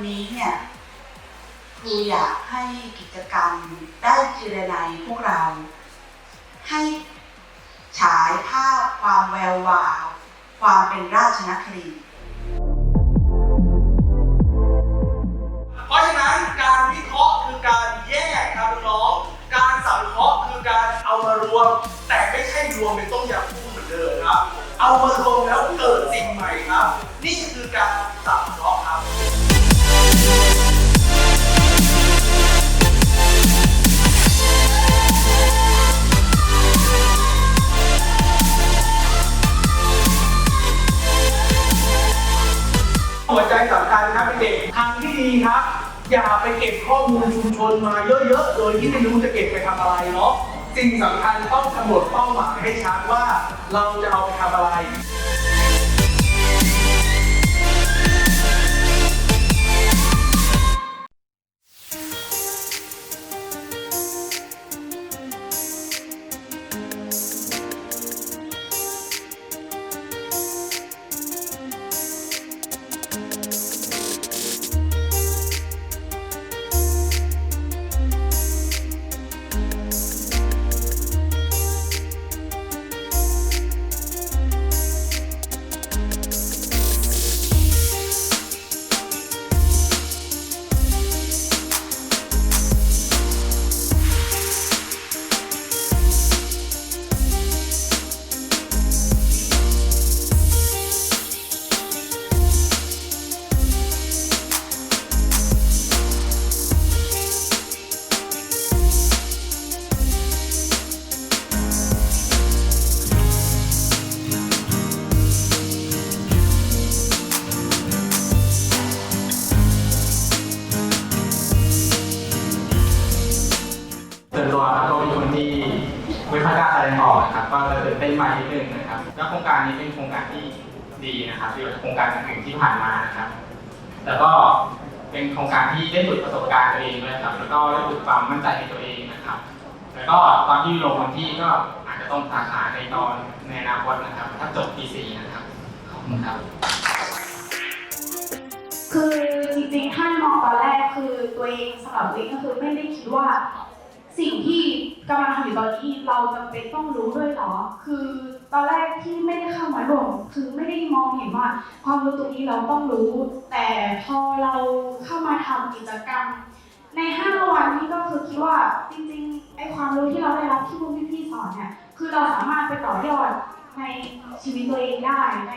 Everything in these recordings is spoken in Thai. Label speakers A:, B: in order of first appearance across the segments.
A: วันนี้เนี่ยครูอยากให้กิจกรรมได้เจรนายพวกเรา ให้ฉายภาพความแวววาว ความเป็นราชนครินทร์
B: เพราะฉะนั้นการวิเคราะห์คือการแยกครับน้องๆการสังเคราะห์คือการเอามารวม แต่ไม่ใช่รวมเป็นต้มยำกุ้งเหมือนเดิมครับ เอามารวมแล้วเกิดสิ่งใหม่ครับ นี่คือการสังเคราะห์ครับ หัวใจสำคัญครับเด็กทางที่ดีครับ อย่าไปเก็บข้อมูลชุมชนมาเยอะๆ โดยที่ไม่รู้จะเก็บไปทำอะไรเนาะสิ่งสำคัญต้องกำหนดเป้าหมายให้ชัดว่าเราจะเอาไปทำอะไร
C: ก็เลยตื่นเต้นมานิดนึงนะครับแล้วโครงการนี้เป็นโครงการที่ดีนะครับที่โครงการอื่นที่ผ่านมานะครับแล้วก็เป็นโครงการที่ได้ฝึกประสบการณ์ตัวเองด้วยครับ แล้วก็ได้ฝึกความมั่นใจในตัวเองนะครับ แล้วก็ตอนที่ลงวันที่ก็อาจจะต้องสาขาในตอนในอนาคตนะครับ ถ้าจบปีสี่นะครับขอบคุณครับ
D: คือจริงๆถ้ามองตอนแรกคือตัวเองสำหรับตัวเองก็คือไม่ได้คิดว่า สิ่งที่กำลังทำอยู่ตอนนี้เราจำเป็นต้องรู้ด้วยเหรอ คือตอนแรกที่ไม่ได้เข้ามาร่วมคือไม่ได้มองเห็นว่า ความรู้ตรงนี้เราต้องรู้ แต่พอเราเข้ามาทำกิจกรรม ในห้าวันนี้ก็คือคิดว่าจริงๆไอความรู้ที่เราได้รับที่พวกพี่ๆสอนเนี่ยคือเราสามารถไปต่อยอดในชีวิตตัวเองได้ใน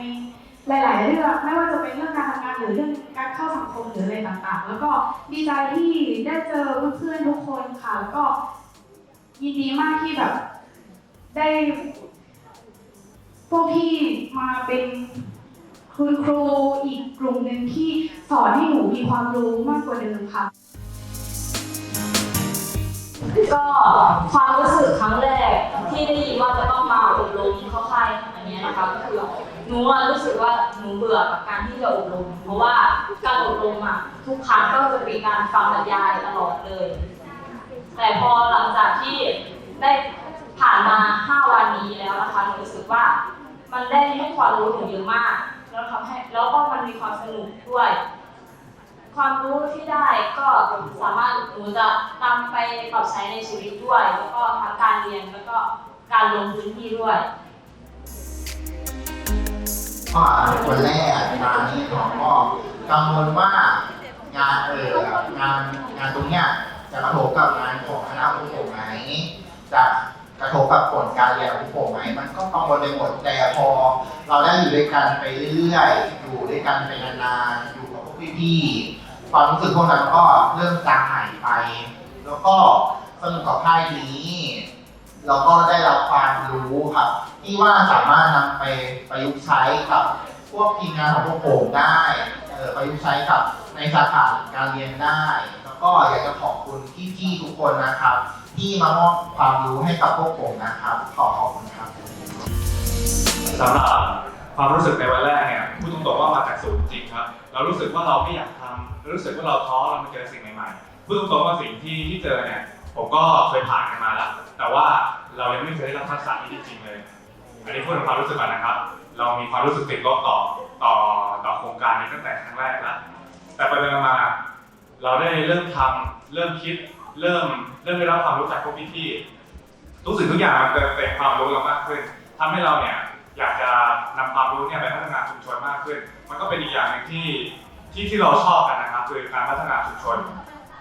D: หลาย ๆ เรื่องไม่ว่าจะเป็นเรื่องการทำงานหรือเรื่องการเข้าสังคมหรืออะไรต่าง ๆ แล้วก็ดีใจที่ได้เจอเพื่อนๆทุกคนค่ะ แล้วก็ยินดีมากที่แบบ ได้พวกที่มาเป็นคุณครูอีกกลุ่มหนึ่งที่สอนให้หนูมีความรู้มากกว่าเดิมค่ะ
E: ก็ความรู้สึกครั้งแรกที่ได้ยินว่าจะต้องมาอบรมเข้าค่ายอันนี้นะคะก็คือ หนูอะรู้สึกว่าหนูเบื่อกับการที่จะอบรม เพราะว่าการอบรมอะทุกครั้งก็จะมีการฟังบรรยายตลอดเลย แต่พอหลังจากที่ได้ผ่านมา 5 วันนี้แล้วนะคะหนูรู้สึกว่ามันได้ให้ความรู้หนูเยอะมาก แล้วทำให้แล้วก็มันมีความสนุกด้วย ความรู้ที่ได้ก็สามารถหนูจะนำไปปรับใช้ในชีวิตด้วย แล้วก็ทั้งการเรียนแล้วก็การลงพื้นที่ด้วย
F: ก็คนแรกมานี่เขาก็กังวลว่างานเอองานงานตรงเนี้ยจะกระทบกับงานของคณะผู้ผมไหมจะกระทบกับผลการเรียนของผมไหมมันก็กังวลไปหมดแต่พอ เราได้อยู่ด้วยกันไปเรื่อยๆอยู่ด้วยกันไปนานๆอยู่กับพวกพี่ๆความรู้สึกพวกนั้นก็เริ่มจางหายไป แล้วก็สนุกกับค่ายนี้เราก็ได้รับความรู้ครับ ที่ว่าสามารถนำไปประยุกต์ใช้กับพวกทีมงานของพวกผมได้เออประยุกต์ใช้กับในสาขาการเรียนได้ แล้วก็อยากจะขอบคุณพี่ๆทุกคนนะครับ ที่มามอบความรู้ให้กับพวกผมนะครับ ขอขอบคุณครับ
G: สำหรับความรู้สึกในวันแรกเนี่ยพูดตรงๆว่ามาจากศูนย์จริงครับ เรารู้สึกว่าเราไม่อยากทำเรารู้สึกว่าเราท้อเรามาเจอสิ่งใหม่ๆพูดตรงๆว่าสิ่งที่ที่เจอเนี่ยผมก็เคยผ่านกันมาแล้ว แต่ว่าเรายังไม่เคยได้รับทักษะนี้จริงๆเลย อันนี้พูดถึงความรู้สึกก่อนนะครับ เรามีความรู้สึกติดลบต่อต่อต่อโครงการนี้ตั้งแต่ครั้งแรกแล้วแต่แต่ไปๆมาๆเราได้เริ่มทำเริ่มคิดเริ่มเริ่มได้รับความรู้จักพวกพี่ๆทุกสิ่งทุกอย่างมันเติมเต็มความรู้เรามากขึ้นทำให้เราเนี่ยอยากจะนำความรู้เนี่ยไปพัฒนาชุมชนมากขึ้น มันก็เป็นอีกอย่างหนึ่งที่ที่ที่เราชอบกันนะครับคือการพัฒนาชุมชน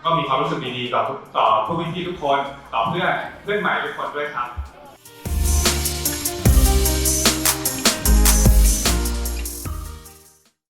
G: ก็มีความรู้สึกดีๆต่อต่อผู้พี่ๆทุกคน ต่อเพื่อนเพื่อนใหม่ทุกคนด้วยครับ